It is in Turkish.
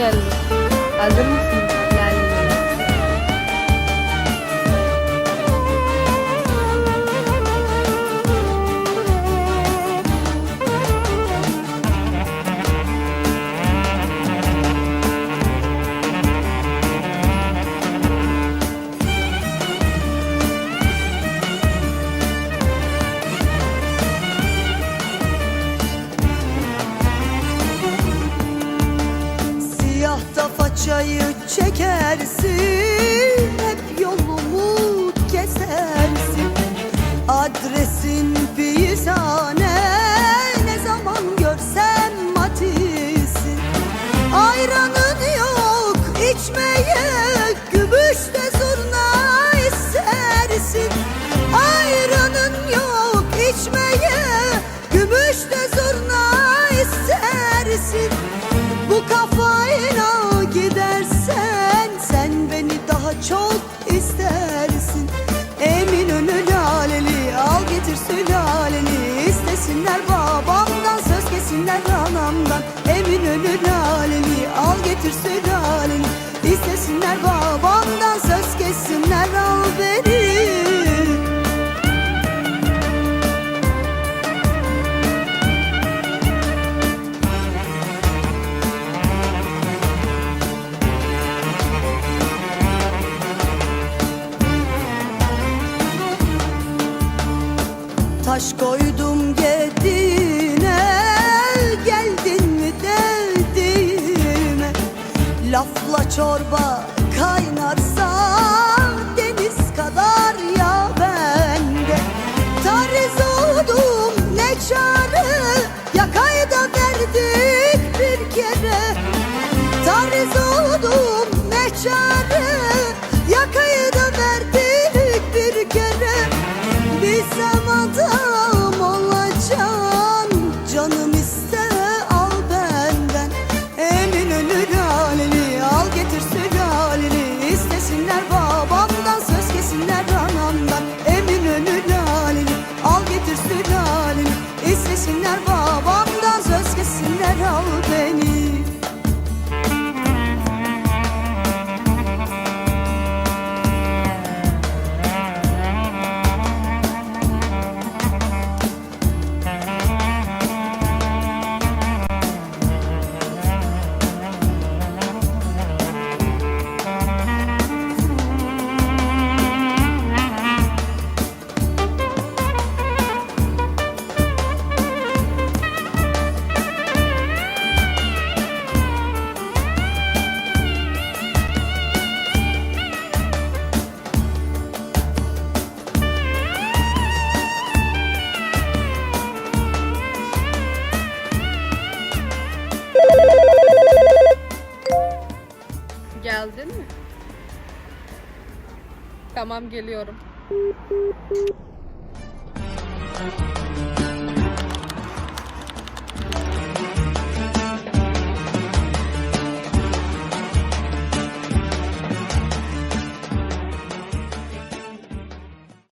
geldi. Hazır mısınız? Çekersin Hep yolumu kesersin. Adresin Pizane Ne zaman görsem matisin. Ayranın yok içmeye Gümüşte zurna istersin. Ayranın yok içmeye Gümüşte zurna istersin İstesinler babamdan söz kesinler anamdan. Eminönü laleli al getir sülaleni İstesinler babamdan söz kessinler al beni. Taş koydum Lafla çorba kaynarsa Deniz kadar ya bende. Tariz oldum ne çare Yakayı da verdik bir kere. Tariz oldum ne çare Geldin mi? Tamam geliyorum.